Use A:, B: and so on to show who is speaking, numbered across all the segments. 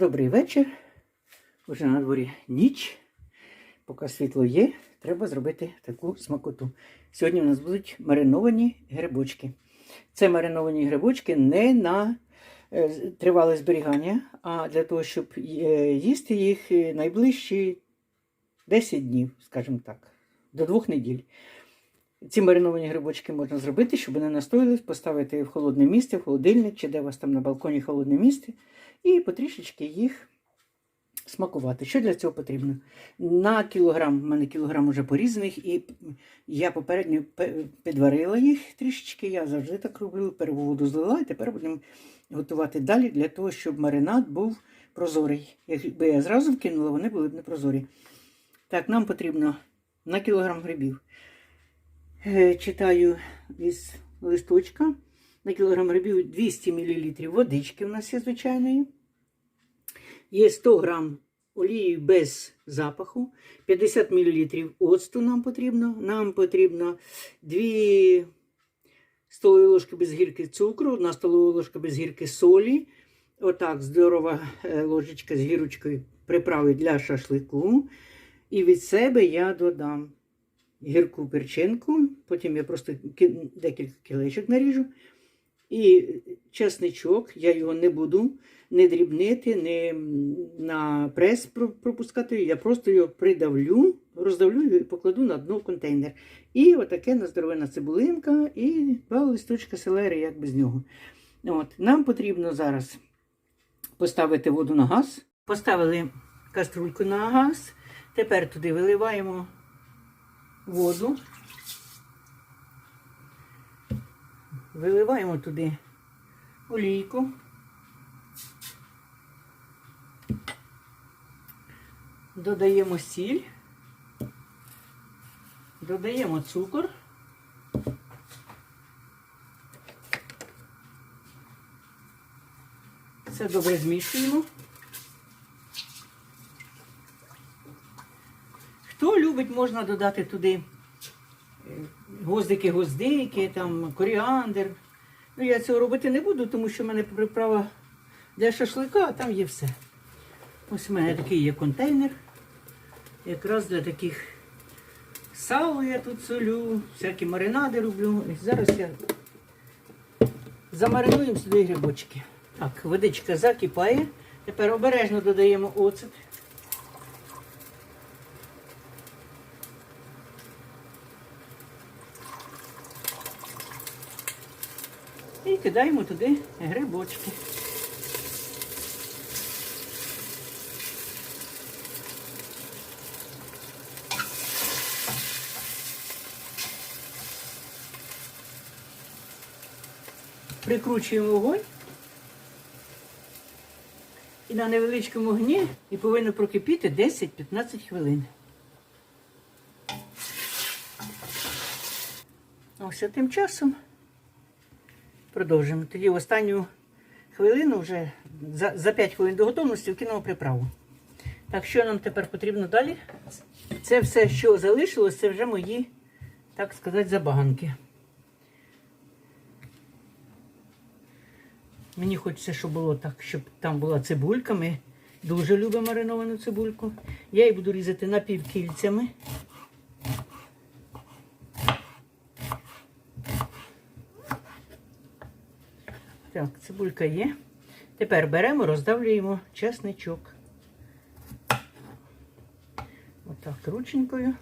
A: Добрий вечір. Уже на дворі ніч. Поки світло є, треба зробити таку смакоту. Сьогодні у нас будуть мариновані грибочки. Це мариновані грибочки не на е, тривале зберігання, а для того, щоб е, їсти їх е, найближчі 10 днів, скажімо так, до двох неділь. Ці мариновані грибочки можна зробити, щоб вони настоїлись, поставити в холодне місце, в холодильник, чи де у вас там на балконі холодне місце, і потрішечки їх смакувати. Що для цього потрібно? На кілограм, в мене кілограм вже порізаних, і я попередньо підварила їх трішечки. Я завжди так роблю, перву воду злила, і тепер будемо готувати далі для того, щоб маринад був прозорий. Якби я зразу вкинула, вони були б не прозорі. Так, нам потрібно на кілограм грибів. Е, Читаю із листочка. На кілограм грибів 200 мл водички у нас є звичайної. Є 100 грам олії без запаху, 50 мл оцту нам потрібно. Нам потрібно 2 столові ложки без гірки цукру, 1 столова ложка без гірки солі. Отак, здорова е, ложечка з гірочкою приправи для шашлику. І від себе я додам гірку перчинку, потім я просто декілька кілечок наріжу. І чесничок, я його не буду не дрібнити, не на прес пропускати. Я просто його придавлю, роздавлю і покладу на дно в контейнер. І отаке наздоровена цибулинка і два листочка селери, як без нього. От. Нам потрібно зараз поставити воду на газ. Поставили каструльку на газ. Тепер туди виливаємо воду. Виливаємо туди олійку. Додаємо сіль. Додаємо цукор. Все добре змішуємо. Хто любить, можна додати туди гвоздики, гвоздики, там коріандр. Ну, я цього робити не буду, тому що в мене приправа для шашлика, а там є все. Ось у мене такий є контейнер. Якраз для таких сало я тут солю, всякі маринади роблю. І зараз я замаринуємо сюди грибочки. Так, водичка закипає. Тепер обережно додаємо оцет. Кидаємо туди грибочки. Прикручуємо вогонь. І на невеличкому огні і повинно прокипіти 10-15 хвилин. Ось тим часом продовжимо. Тоді останню хвилину вже за, за 5 хвилин до готовності вкинемо приправу. Так, що нам тепер потрібно далі? Це все, що залишилось, це вже мої, так сказати, забаганки. Мені хочеться, щоб було так, щоб там була цибулька. Ми дуже любимо мариновану цибульку. Я її буду різати напівкільцями. Так, цибулька є. Тепер беремо, роздавлюємо чесничок. Отак, рученькою.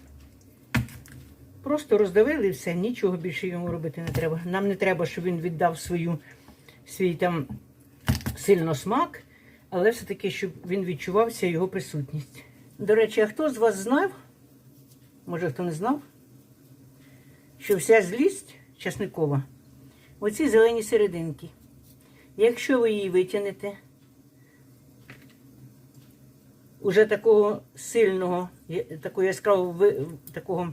A: Просто роздавили все, нічого більше йому робити не треба. Нам не треба, щоб він віддав свою, свій там сильно смак, але все-таки, щоб він відчувався його присутність. До речі, а хто з вас знав, може хто не знав, що вся злість часникова, оці зелені серединки. Якщо ви її витягнете, уже такого сильного, такого яскравого такого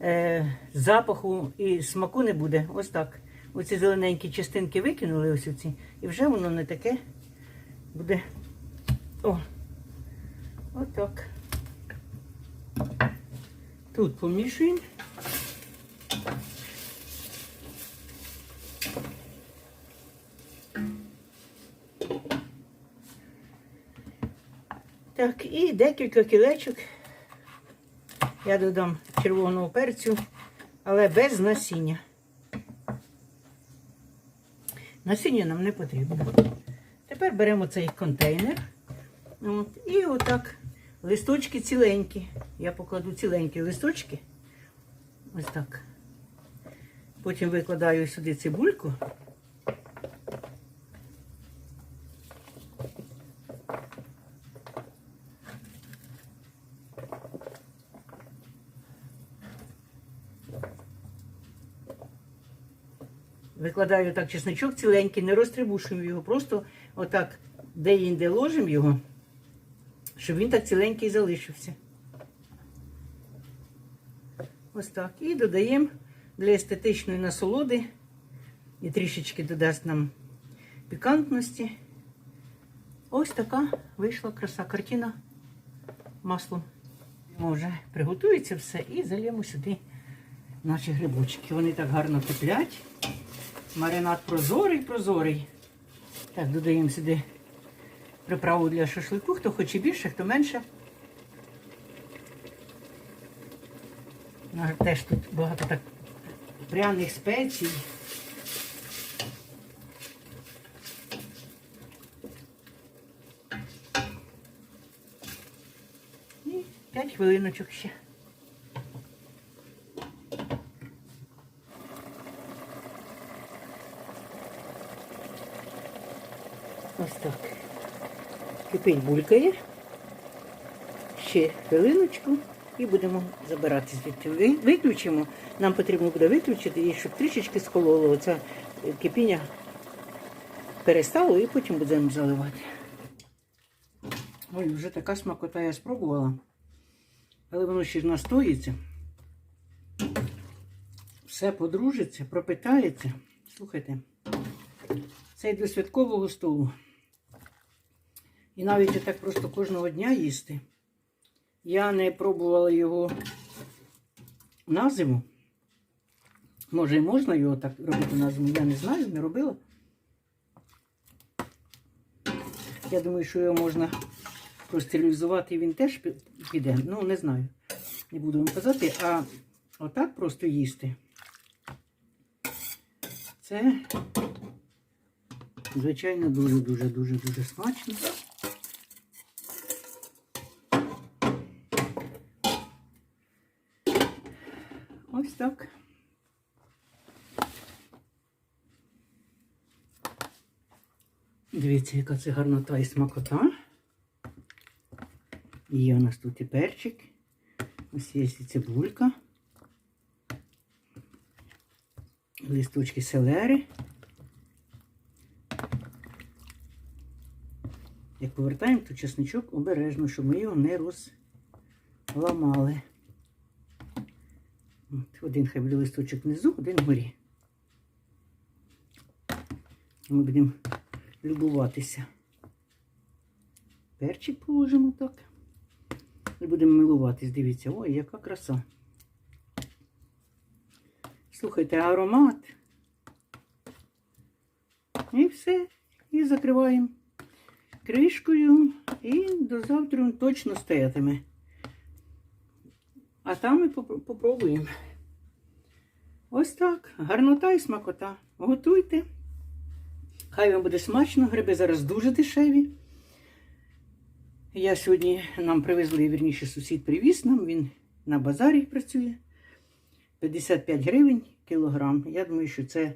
A: е, запаху і смаку не буде. Ось так. Оці зелененькі частинки викинули, ось оці, і вже воно не таке буде. О! Отак. Тут помішуємо. Так, і декілька кілечок. Я додам червоного перцю, але без насіння. Насіння нам не потрібно. Тепер беремо цей контейнер. От, і отак листочки ціленькі. Я покладу ціленькі листочки. Ось так. Потім викладаю сюди цибульку. Викладаю так чесночок ціленький, не розтрибушуємо його, просто отак де-інде ложимо його, щоб він так ціленький залишився. Ось так. І додаємо для естетичної насолоди і трішечки додасть нам пікантності. Ось така вийшла краса картина маслом. Може, приготується все і зальємо сюди наші грибочки. Вони так гарно киплять. Маринад прозорий, прозорий. Так, додаємо сюди приправу для шашлику. Хто хоче більше, хто менше. Теж тут багато так пряних спецій. І 5 хвилиночок ще. Ось так. Кипить булькає. Ще хвилиночку і будемо забирати звідти. Виключимо. Нам потрібно буде виключити і щоб трішечки схололо. Оце кипіння перестало і потім будемо заливати. Ой, вже така смакота я спробувала. Але воно ще настоїться. Все подружиться, пропитається. Слухайте, це й до святкового столу. І навіть так просто кожного дня їсти. Я не пробувала його на зиму. Може, і можна його так робити на зиму, я не знаю, не робила. Я думаю, що його можна простерилізувати, і він теж піде. Ну, не знаю. Не буду вам казати, а отак просто їсти. Це, звичайно, дуже-дуже-дуже-дуже смачно. Ось так. Дивіться, яка це гарнота і смакота. Є у нас тут і перчик. Ось є і цибулька. Листочки селери. Як повертаємо, то чесничок обережно, щоб ми його не розламали. От, один хай буде листочок внизу, один вгорі. Ми будемо любуватися. Перчик положимо так. І будемо милуватись. Дивіться, ой, яка краса. Слухайте, аромат. І все. І закриваємо кришкою. І до завтра точно стоятиме. А там ми попро- попробуємо. Ось так. Гарнота і смакота. Готуйте. Хай вам буде смачно. Гриби зараз дуже дешеві. Я сьогодні нам привезли, вірніше, сусід привіз нам, він на базарі працює. 55 гривень кілограм. Я думаю, що це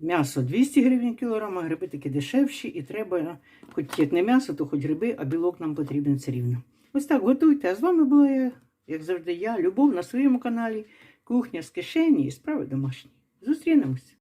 A: м'ясо 200 гривень кілограм, а гриби такі дешевші, і треба, хоч як не м'ясо, то хоч гриби, а білок нам потрібен все рівно. Ось так готуйте. А з вами була я, як завжди, я, Любов на своєму каналі, Кухня з кишені і справи домашні. Зустрінемось!